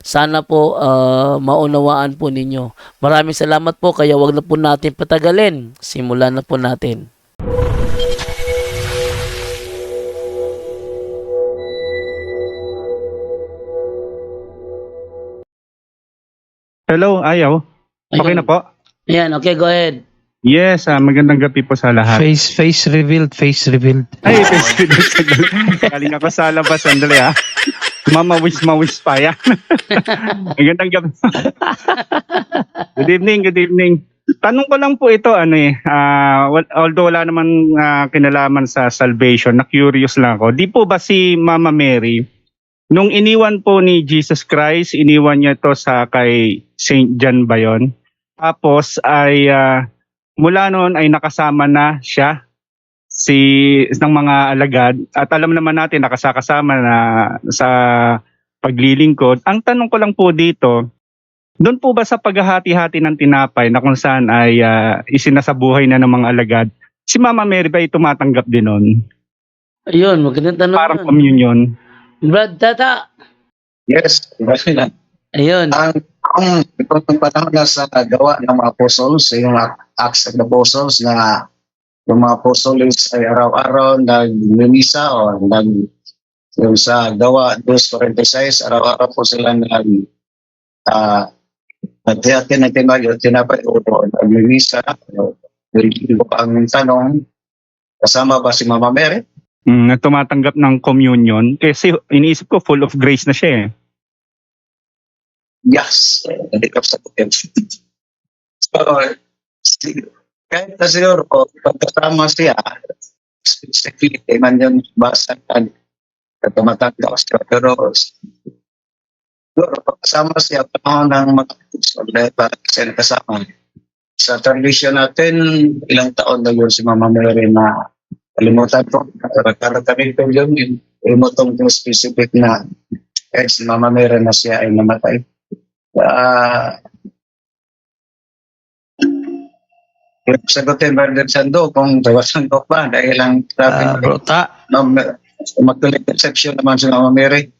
Sana po ah, maunawaan po ninyo. Maraming salamat po kaya wag na po natin patagalin. Simulan na po natin. Hello, ayaw. Okay na po? Ayan, okay, go ahead. Yes, ah, magandang gabi po sa lahat. Face face revealed, face revealed. Ay, Galing ako sa labas, sandali ah. Mamawis mawis pa yan. magandang gabi. good evening, good evening. Tanong ko lang po ito, ano eh, wal- although wala naman ah, kinalaman sa salvation, na curious lang ako. Di po ba si Mama Mary, nung iniwan po ni Jesus Christ, iniwan niya to sa kay Saint John ba yun? Tapos ay ah, mula noon ay nakasama na siya si ng mga alagad at alam naman natin nakasakasama na sa paglilingkod. Ang tanong ko lang po dito, doon po ba sa paghahati-hati ng tinapay na kung saan ay ah, isinasabuhay na ng mga alagad, si Mama Mary ba ay tumatanggap din noon? Ayun, magandang tanong. Parang yun. communion. Brad Tata. Yes. Ayun. Ang ang itong panahon na sa gawa ng mga apostles, yung Acts of the Apostles na yung mga apostles ay araw-araw nag-misa o nag yung sa gawa 2.46, araw-araw po sila nag uh, nagtiyatin ng tinagyo, tinapay o ko ang tanong, kasama ba si Mama Mary? Mm, na tumatanggap ng communion kasi iniisip ko full of grace na siya eh. Yes. Ka sa putin. so, kahit na siguro, pagkasama siya, specifically, man yun basa kan na tumatanda ko siya. Pero, siguro, pagkasama siya, panahon ng mga pagkasama, para siya nakasama. Sa tradition natin, ilang taon na yun si Mama Mary na kalimutan ko. Karatarin ko yun, kalimutan ko specific na kahit si Mama Mary na siya ay namatay. Uh, sagutin Brother Sando kung tawasan ko pa dahil lang Ah, sabi bro, ta. uh, magtuloy conception naman si Mama Mary.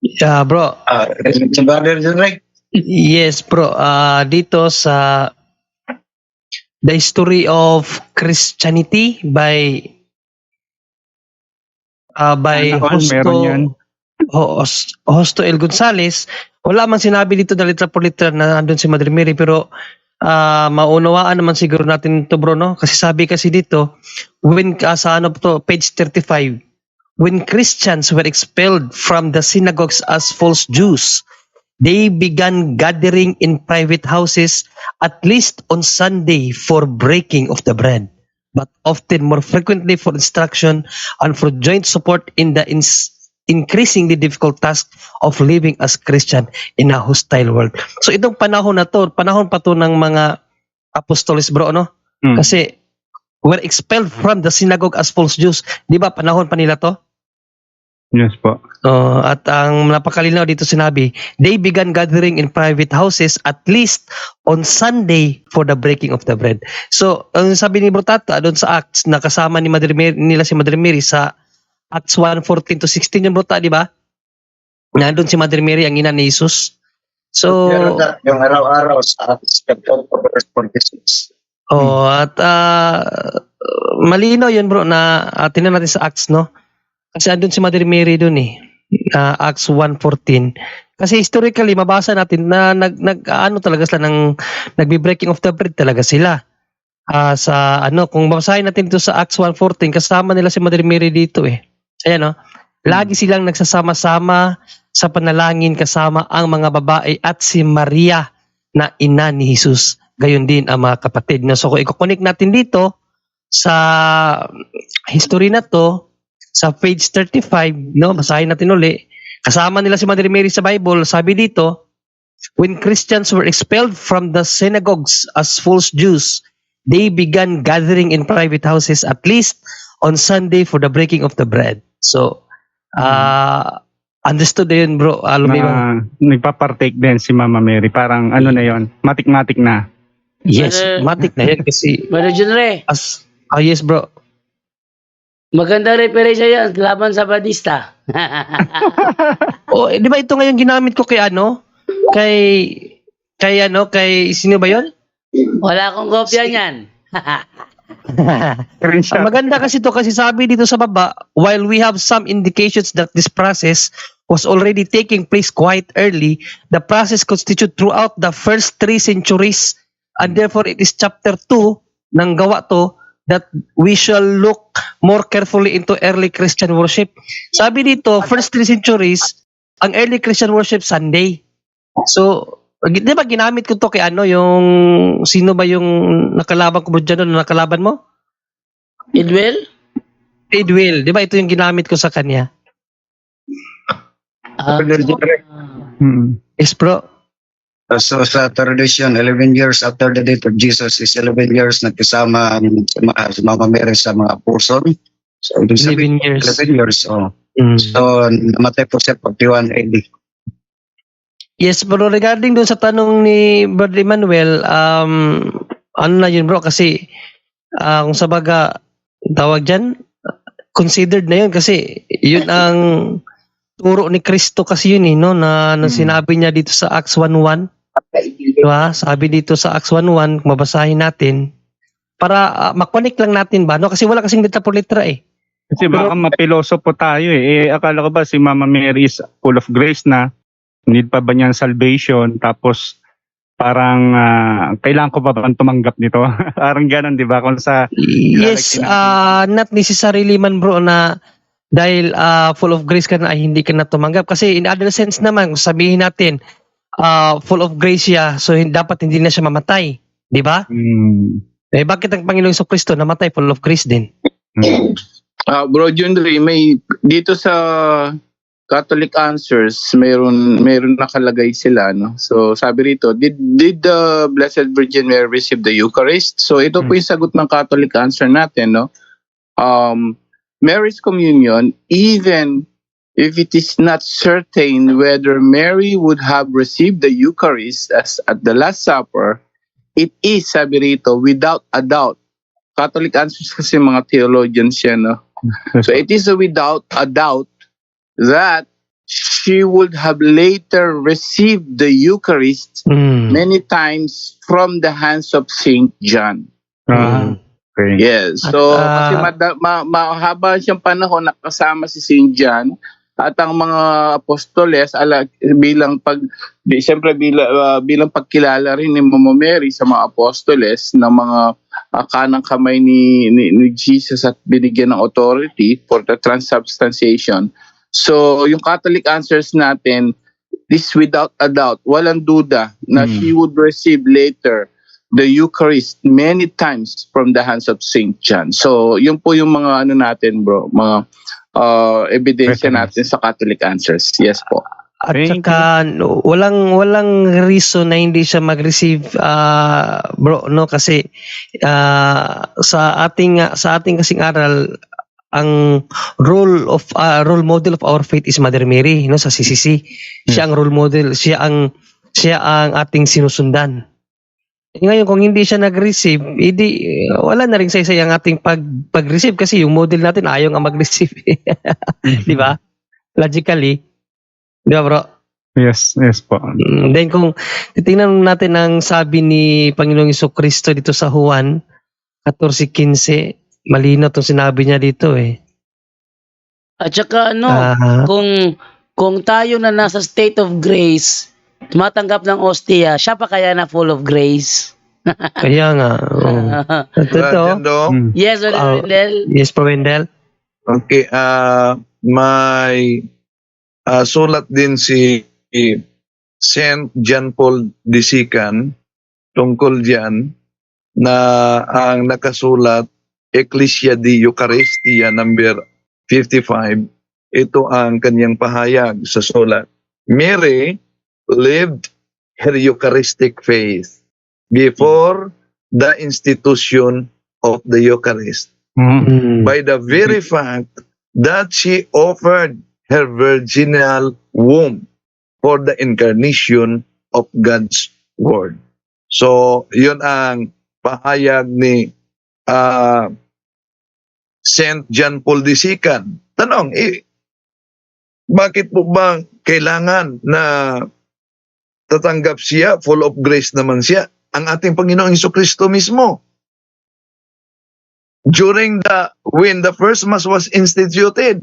Yeah, bro. Uh, si Brother Jurek, Yes, bro. Ah, dito sa The History of Christianity by ah by Ano. Hosto, Hos- Hosto El Gonzales, wala man sinabi dito na litra por litra na andun si Madre Mary pero ah maunawaan naman siguro natin to bro no? Kasi sabi kasi dito when ah, sa ano to page 35 when Christians were expelled from the synagogues as false Jews they began gathering in private houses at least on Sunday for breaking of the bread. But often more frequently for instruction and for joint support in the ins- increasingly difficult task of living as Christian in a hostile world. So itong panahon na to, panahon pa to ng mga apostoles bro, no? Mm. Kasi were expelled from the synagogue as false Jews. Di ba panahon pa nila to? Yes po. Oh, at ang napakalinaw dito sinabi, they began gathering in private houses at least on Sunday for the breaking of the bread. So, ang sabi ni Brotata doon sa Acts na kasama ni Madre Mary, nila si Madre Mary sa Acts 1:14 to 16 yung Brota, di ba? Nandun si Madre Mary ang ina ni Jesus. So, na yung araw-araw sa chapter 46. Oh, at ah, malinaw 'yun bro na uh, tingnan natin sa Acts no. Kasi andun si Mother Mary doon eh. Ah, Acts 1:14. Kasi historically mabasa natin na nag, nag ano talaga sila ng nagbi-breaking of the bread talaga sila. Ah, sa ano kung babasahin natin dito sa Acts 1:14 kasama nila si Mother Mary dito eh. Ayan no. Lagi silang nagsasama-sama sa panalangin kasama ang mga babae at si Maria na ina ni Jesus. Gayon din ang mga kapatid. No? So kung i-connect natin dito sa history na to, sa page 35, no, basahin natin uli. Kasama nila si Mother Mary sa Bible, sabi dito, when Christians were expelled from the synagogues as false Jews, they began gathering in private houses at least on Sunday for the breaking of the bread. So, ah understood na yun bro. Alam mo yun. Na nagpa-partake din si Mama Mary. Parang ano na yon matik-matik na. Yes, Brother- matik na yan kasi Brother Junre, as, ah yes bro. maganda referensya yan laban sa Batista. Oh, eh, di ba ito ngayon ginamit ko kay ano? Kay kay ano, kay sino ba 'yon? Wala akong kopya niyan. Ang maganda kasi to kasi sabi dito sa baba, while we have some indications that this process was already taking place quite early, the process constitute throughout the first three centuries and therefore it is chapter 2 ng gawa to that we shall look more carefully into early Christian worship. Sabi dito, first three centuries, ang early Christian worship Sunday. So, di ba ginamit ko to kay ano, yung, sino ba yung nakalaban ko mo dyan, ano nakalaban mo? Idwell? Edwill, di ba ito yung ginamit ko sa kanya? Ah, Hmm. Yes, bro. So sa tradition, 11 years after the death of Jesus is 11 years nagkasama si si Mama Mary sa mga apostle. So, ibig sabihin, 11 years. 11 years, oh. Mm. So, namatay po siya 41 AD. Yes, pero regarding dun sa tanong ni Brother Emmanuel, um, ano na yun bro, kasi ah, kung sa baga, tawag dyan, considered na yun kasi yun ang turo ni Kristo kasi yun eh, no? Na, na Hmm. sinabi niya dito sa Acts 1.1. Diba? Sabi dito sa Acts 1.1, kung mabasahin natin, para uh, makonek lang natin ba? No? Kasi wala kasing litra por litra eh. Kasi baka mapiloso po tayo eh. eh. Akala ko ba si Mama Mary is full of grace na need pa ba niyan salvation tapos parang ah, kailangan ko pa ba tumanggap nito? parang ganun, di ba? Kung sa Yes, uh, not necessarily man bro na dahil ah, full of grace ka na ay hindi ka na tumanggap. Kasi in other sense naman, kung sabihin natin, ah, full of grace siya, so dapat hindi na siya mamatay. Di ba? Hmm. Eh, bakit ang Panginoong Iso Kristo namatay full of grace din? Hmm. Ah, bro Jundri, may dito sa Catholic Answers, mayroon mayroon nakalagay sila no. So sabi rito, did did the Blessed Virgin Mary receive the Eucharist? So ito po yung sagot ng Catholic Answer natin no. Um Mary's communion even if it is not certain whether Mary would have received the Eucharist as at the Last Supper, it is sabi rito without a doubt. Catholic Answers kasi mga theologians yan no. So it is a without a doubt that she would have later received the Eucharist Mm. many times from the hands of Saint John. Ah, okay. Yes. At, So ah, kasi mada- ma- mahaba siyang panahon nakasama si Saint John at ang mga apostoles ala bilang pag di, siyempre bilang bilang pagkilala rin ni Mama Mary sa mga apostoles ng mga uh, kanang kamay ni, ni ni Jesus at binigyan ng authority for the transubstantiation. So yung Catholic answers natin this without a doubt, walang duda na Hmm. she would receive later the Eucharist many times from the hands of Saint John. So, yun po yung mga ano natin, bro, mga uh, ebidensya natin sa Catholic Answers. Yes po. At Thank saka no, walang walang reason na hindi siya mag-receive ah, bro no kasi ah, sa ating sa ating kasing aral ang role of ah, role model of our faith is Mother Mary no sa CCC. Siya ang role model, siya ang siya ang ating sinusundan. Eh, Ngayon kung hindi siya nag-receive, edi eh, wala na ring saysay ang ating pag pag-receive kasi yung model natin ayaw nga mag-receive. Di ba? Logically. Di ba bro? Yes, yes po. Mm, Then kung titingnan natin ang sabi ni Panginoong Kristo dito sa Juan 14:15, malinaw 'tong sinabi niya dito eh. At saka ano, Ah, kung kung tayo na nasa state of grace, tumatanggap ng ostia, siya pa kaya na full of grace? kaya nga. oo. Ito. Brother Dong, Hmm. yes, Brother Oh. Wendell. Yes, Pro Wendell. okay, ah may ah, sulat din si Saint John Paul Disikan tungkol diyan na ang nakasulat Ecclesia di Eucharistia number 55, ito ang kanyang pahayag sa sulat. Mary lived her Eucharistic faith before the institution of the Eucharist Mm. by the very fact that she offered her virginal womb for the incarnation of God's Word. So, yun ang pahayag ni ah, Saint John Paul Sican. Tanong, eh, bakit po ba kailangan na tatanggap siya, full of grace naman siya, ang ating Panginoong Hesus Kristo mismo? during the when the first mass was instituted.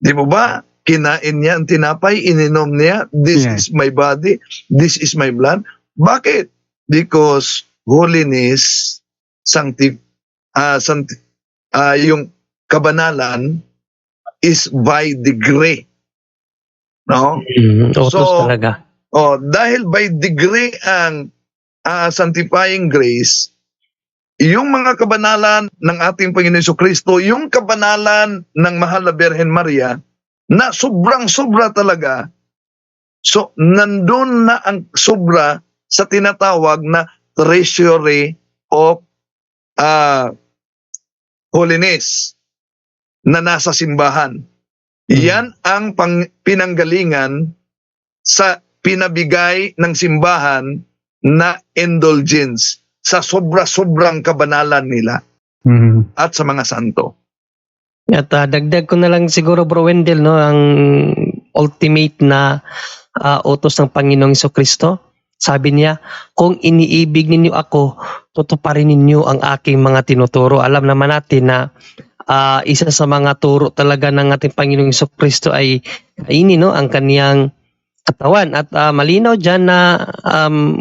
Di mo ba? Kinain niya ang tinapay, ininom niya, this Yeah. is my body, this is my blood. Bakit? Because holiness, sancti, ah sancti, ah, yung kabanalan is by degree. No? Mm, utos So, talaga. Oh, dahil by degree ang ah, sanctifying grace, yung mga kabanalan ng ating Panginoon Hesus Kristo, yung kabanalan ng mahal na Birhen Maria, na sobrang-sobra talaga. So, nandun na ang sobra sa tinatawag na treasury of ah, holiness na nasa simbahan. Yan ang pang, pinanggalingan sa pinabigay ng simbahan na indulgence sa sobra-sobrang kabanalan nila Mm. at sa mga santo. At ah, dagdag ko na lang siguro Bro Wendell no ang ultimate na ah, utos ng Panginoong Kristo. Sabi niya, kung iniibig ninyo ako, tutuparin ninyo ang aking mga tinuturo. Alam naman natin na ah, isa sa mga turo talaga ng ating Panginoong Iso Kristo ay kainin no ang kaniyang katawan. At ah, malinaw diyan na um,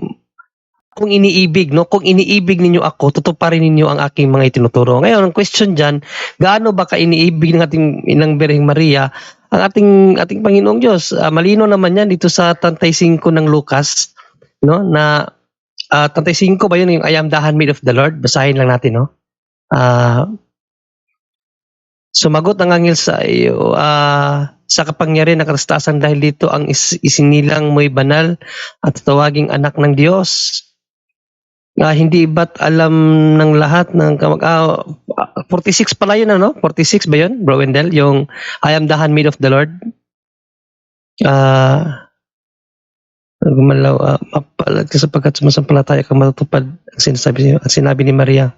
kung iniibig no kung iniibig ninyo ako tutuparin ninyo ang aking mga itinuturo. Ngayon ang question diyan gaano ba ka iniibig ng ating inang Birheng Maria ang ating ating Panginoong Diyos? Ah, malino naman yan dito sa tantay 5 ng Lucas no na ah, tantay 5 ba yun yung I am the handmaid of the Lord basahin lang natin no Ah, sumagot ang anghel sa iyo ah, sa kapangyarihan ng karastasan dahil dito ang is, isinilang mo'y banal at tawaging anak ng Diyos Ah, hindi ba't alam ng lahat ng kamag... ah, 46 pala yun, ano? 46 ba yun, Bro Wendell? Yung I am the handmaid of the Lord? Ah... gumalaw, ah, mapalag ka sapagkat sumasampalataya kang matutupad ang sinasabi, ang sinabi ni Maria.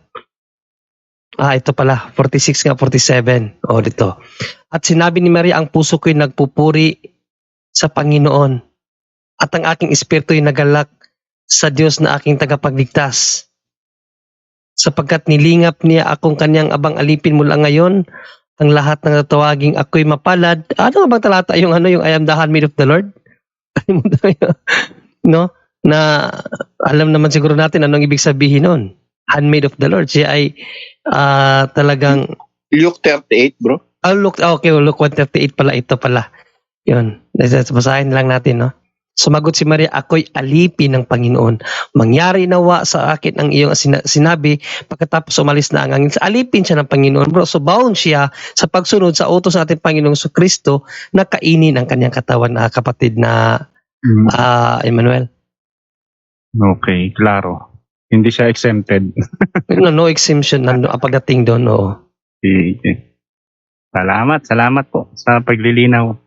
Ah, ito pala, 46 nga, 47. O, dito. At sinabi ni Maria, ang puso ko'y nagpupuri sa Panginoon at ang aking espiritu'y nagalak sa Diyos na aking tagapagligtas. Sapagkat nilingap niya akong kanyang abang alipin mula ngayon, ang lahat ng tatawaging ako'y mapalad. Ano nga bang talata yung ano yung I am the handmaid of the Lord? Kalimutan ko yun. no? Na alam naman siguro natin anong ibig sabihin nun. Handmaid of the Lord. Siya ay ah, talagang Luke 38, bro. Ah, look, ah, okay, look, 138 pala, ito pala. Yun, basahin lang natin, no? Sumagot si Maria, ako'y alipin ng Panginoon. Mangyari nawa sa akin ang iyong sina- sinabi pagkatapos umalis na ang angin. Alipin siya ng Panginoon. Bro, so bound siya sa pagsunod sa utos ng ating Panginoong so Kristo na kainin ang kanyang katawan na kapatid na Mm. ah, Emmanuel. Okay, klaro. Hindi siya exempted. No, no exemption nando, ang pagdating doon. oo. Sige. Salamat, salamat po sa paglilinaw.